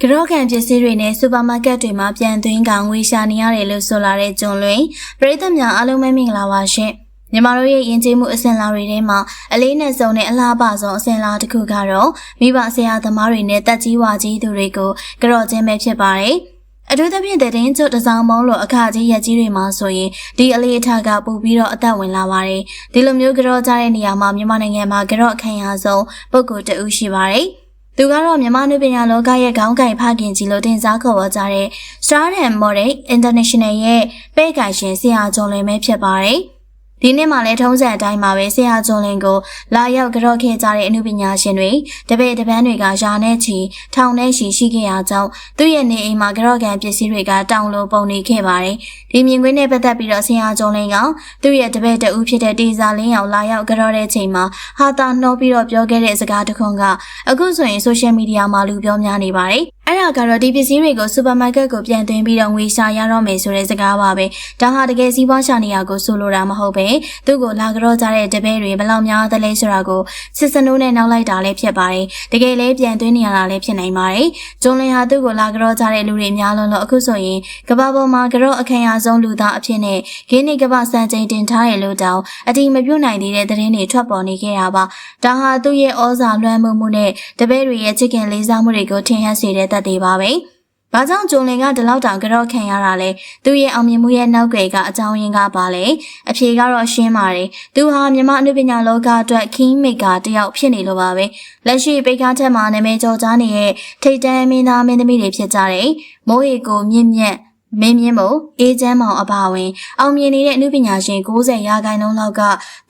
ကြော့ကန်ပစ္စည်းတွေနဲ့စူပါမားကတ်တွေမှာပြန်သွင်းကငွေရှာနေရတယ်လို့ဆိုလာတဲ့ကျွန်းလွင်ပရိသတ်များအားလုံးပဲမင်္ဂလာပါရှင်မြန်မာတို့ရဲ့ယဉ်ကျေးမှုအစဉ်အလာတွေထဲမှာအလေးနဲ့ဆုံးတဲ့အလားအပဆုံးအစဉ်အလာတစ်ခုကတော့မိဘဆရာသမားတွေနဲ့တက်ကြီးဝါကြီးသူတွေကိုကြော့ခြင်းပဲဖြစ်ပါတယ်အထူးသဖြင့်တဲ့တင်းကျွတ်တစ်စောင်းမုံလို့အခါကြီးရက်ကြီးတွေမှာဆိုရင်ဒီအလေးအထားကပို့ပြီးတော့အသက်ဝင်လာပါတယ်ဒီလိုမျိုးကြော့ကြတဲ့နေရာမှာမြန်မာနိုင်ငံမှာကြော့အခမ်းအနားဆုံးပုံကိုယ်တဦးရှိပါတယ် သူကတော့မြန်မာနုပညာလောကရဲ့ခေါင်းကိုင်ဖခင်ကြီးလို့တင်စားခေါ်ဝေါ်ကြတဲ့ Star and Model International ရဲ့ပဲ့ကိုင်ရှင်ဆရာကျော်လွင်ပဲဖြစ်ပါတယ်။ ဒီနေ့မှလည်းထုံးစံအတိုင်းပါပဲဆရာကျော်လွင်ကိုလာရောက်ကြော့ခဲ့ကြတဲ့အမှုပညာရှင်တွေတပည့်တပန်းတွေကယာနဲ့ချီထောင်နဲ့ချီရှိခဲ့ရကြောင်းသူ့ရဲ့နေအိမ်မှာကြော့ကန်ပစ္စည်းတွေကတောင်လိုပုံနေခဲ့ပါတယ်။ဒီမြင်ကွင်းနဲ့ပတ်သက်ပြီးတော့ဆရာကျော်လွင်ကသူ့ရဲ့တပည့်တဦးဖြစ်တဲ့တေဇာလင်းအောင်လာရောက်ကြော့တဲ့ချိန်မှာဟာတာနှောပြီးတော့ပြောခဲ့တဲ့စကားတစ်ခုကအခုဆိုရင်ဆိုရှယ်မီဒီယာမှာလူပြောများနေပါတယ်။ အဲ့ဒါကတော့ဒီပစ္စည်းတွေကိုစူပါမားကတ်ကိုပြန်သွင်းပြီးတော့ငွေရှာရတော့မယ်ဆိုတဲ့စကားပါပဲဒါဟာတကယ်စီးပွားရှာနေရကိုဆိုလိုတာမဟုတ်ပဲသူ့ကိုလာကြောကြတဲ့တပည့်တွေဘယ်လောက်များသလဲဆိုတာကိုစစ်စနိုးနဲ့နောက်လိုက်တာလည်းဖြစ်ပါတယ်တကယ်လည်းပြန်သွင်းနေရတာလည်းဖြစ်နိုင်ပါတယ်ဂျွန်လင်ဟာသူ့ကိုလာကြောကြတဲ့လူတွေများလုံးလို့အခုဆိုရင်ကမ္ဘာပေါ်မှာကြောအခမ်းအနားဆုံးလူသားအဖြစ်နဲ့ဂင်းနေကမ္ဘာစံချိန်တင်ထားတယ်လို့တောင်အတိမပြုတ်နိုင်သေးတဲ့သတင်းတွေထွက်ပေါ်နေခဲ့တာပါဒါဟာသူ့ရဲ့ဩဇာလွှမ်းမိုးမှုနဲ့တပည့်တွေရဲ့ချစ်ခင်လေးစားမှုတွေကိုထင်ဟပ်စေတဲ့သက်သေပါပဲ။ဘာကြောင့်ဂျုံလင်ကဒီလောက်တောင်ကြော့ခံရတာလဲ။သူ့ရဲ့အောင်မြင်မှုရဲ့နောက်ွယ်ကအကြောင်းရင်းကပါလေ။အဖြေကတော့ရှင်းပါတယ်။သူဟာမြမအနုပညာလောကအတွက် king maker တယောက်ဖြစ်နေလို့ပါပဲ။လက်ရှိပိတ်ကားထက်မှာနာမည်ကျော်ကြားနေတဲ့ထိတ်တန်းမင်းသားမင်းသမီးတွေဖြစ်ကြတယ်။မိုးဟီကိုမြင့်မြတ်မင်းမြင့်မို့အေဂျင့်မောင်အပါဝင် အောင်မြင်နေတဲ့အမှုပညာရှင်90ရာခိုင်နှုန်းလောက်က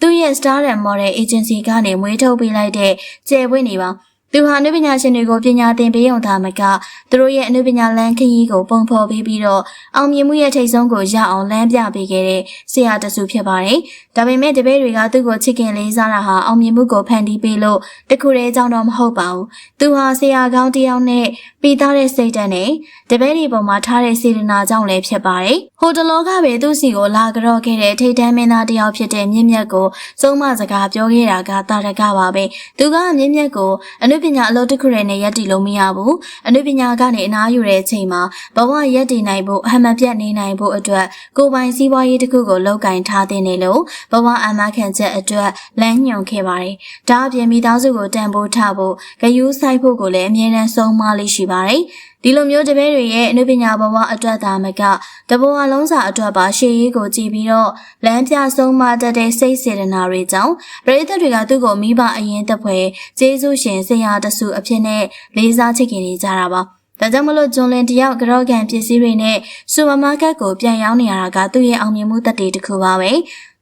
သူ့ရဲ့ Star and Model Agency ကနေမွေးထုတ်ပေးလိုက်တဲ့ကျယ်ပွင့်နေပါ သူဟာအနုပညာရှင်တွေကိုပညာသင်ပေးုံသာမကသူတို့ရဲ့အနုပညာလမ်းခရီးကိုပုံဖော်ပေးပြီးတော့အောင်မြင်မှုရဲ့ထိပ်ဆုံးကိုရအောင်လမ်းပြပေးခဲ့တဲ့ဆရာတဆူဖြစ်ပါတယ်။ဒါပေမဲ့တပည့်တွေကသူ့ကိုချစ်ခင်လေးစားတာဟာအောင်မြင်မှုကိုဖန်တီးပေးလို့တခုတည်းကြောင့်တော့မဟုတ်ပါဘူး။သူဟာဆရာကောင်းတစ်ယောက်နဲ့ပြီးသားတဲ့စိတ်ဓာတ်နဲ့တပည့်တွေပေါ်မှာထားတဲ့စေတနာကြောင့်လည်းဖြစ်ပါတယ်။ဟိုတလောကပဲသူ့စီကိုလာကြော့ခဲ့တဲ့ထိတ်တန်းမင်းသားတစ်ယောက်ဖြစ်တဲ့မြင့်မြတ်ကိုစုံမစကားပြောခဲ့တာကတာရကပါပဲ။သူကမြင့်မြတ်ကိုအနုပညာအလုပ်တစ်ခုရဲနဲ့ရက်တည်လို့မရဘူး။အနုပညာကနေအနားယူတဲ့အချိန်မှာဘဝရက်တည်နိုင်ဖို့အဟမပြတ်နေနိုင်ဖို့အတွက်ကိုယ်ပိုင်စည်းပွားရေးတစ်ခုကိုလုပ်ကင်ထားတဲ့နေလို့ဘဝအမခံချက်အတွက်လမ်းညွှန်ခဲ့ပါတယ်။ဒါအပြင်မိသားစုကိုတန်ဖိုးထားဖို့ဂယုဆိုင်ဖို့ကိုလည်းအမြဲတမ်းဆုံးမလေးရှိပါတယ်။ဒီလိုမျိုးတပည့်တွေရဲ့အနုပညာဘဝအတွက်သာမကတဘဝလုံးစာအတွက်ပါရှေ့ရေးကိုကြည်ပြီးတော့လမ်းပြဆုံးမတတ်တဲ့စိတ်စေတနာတွေကြောင့်ပရိသတ်တွေကသူ့ကိုမိဘအရင်သက်ဖွဲကျေးဇူးရှင်ဆရာတဆူအဖြစ်နဲ့လေးစားချစ်ခင်နေကြတာပါဒါကြောင့်မလို့ဂျွန်လင်တယောက်ကြော့ကန်ပစ္စည်းတွေနဲ့စူပါမားကတ်ကိုပြန်ရောင်းနေရတာကသူ့ရဲ့အောင်မြင်မှုသက်တည်တစ်ခုပါပဲ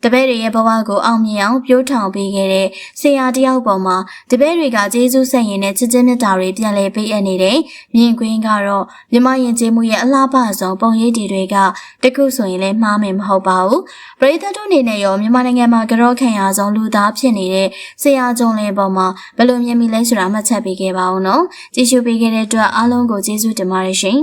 တပည့်တွေရဲ့ဘဝကိုအောင်မြင်အောင်ပြိုးထောင်ပေးခဲ့တဲ့ဆရာတယောက်ပေါ်မှာတပည့်တွေကကျေးဇူးဆက်ရင်နဲ့ချစ်ချင်းမြတ်တာတွေပြန်လည်ပေးအပ်နေတဲ့မြင်ကွင်းကတော့မြမရင်ကျေးမှုရဲ့အလားပါဆုံးပုံရိပ်တွေကတခုဆိုရင်လည်းမှားမယ်မဟုတ်ပါဘူးပရိသတ်တို့အနေနဲ့ရောမြန်မာနိုင်ငံမှာကြော့ခံရဆုံးလူသားဖြစ်နေတဲ့ဆရာကျုံလင်ပေါ်မှာဘယ်လိုမြင်မိလဲဆိုတာမှတ်ချက်ပေးခဲ့ပါဦးနော်ကြည့်ရှုပေးခဲ့တဲ့အတွက်အားလုံးကိုကျေးဇူးတင်ပါတယ်ရှင်